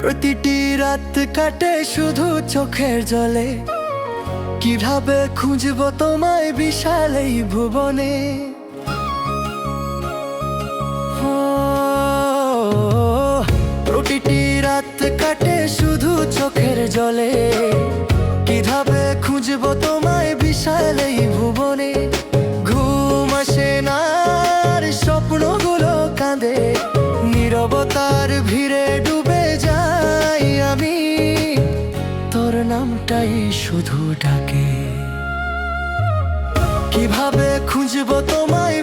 প্রতিটি রাত কাটে শুধু চোখের জলে। কীভাবে খুঁজবো তোমায় বিশাল এই ভুবনে? স্বপ্নগুলো কাঁদে নীরবতার ভিড়ে ডুবে যাই আমি। তোর নামটাই শুধু ডাকে। কীভাবে খুঁজবো তোমায়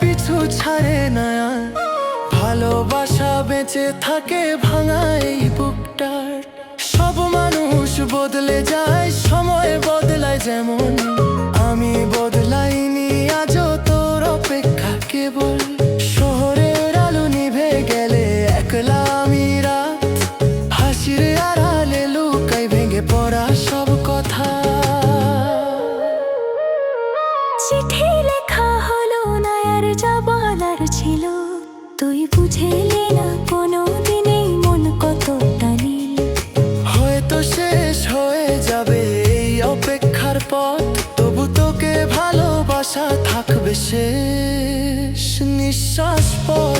পিছু ছাড়ে না ভালোবাসা বেঁচে থাকে ভাঙা এই বুকটার। সব মানুষ বদলে যায়, সময় বদলায় যেমন। আমি বদলাইনি, আজও তোর অপেক্ষা কেবল। শহরের আলো নিভে গেলে একলা আমি রাত। হাসির আড়ালে লুকাই ভেঙে পড়া সব কথা। চিঠি লেখা হলো না আর যা বলার ছিল। তুই বুঝেলি না কোনো দিনেই মন কতটা নীল। হয়তো শেষ হয়ে যাবে এই অপেক্ষার পথ, তবু তোকে ভালোবাসা থাকবে শেষ। নিঃশ্বাস পর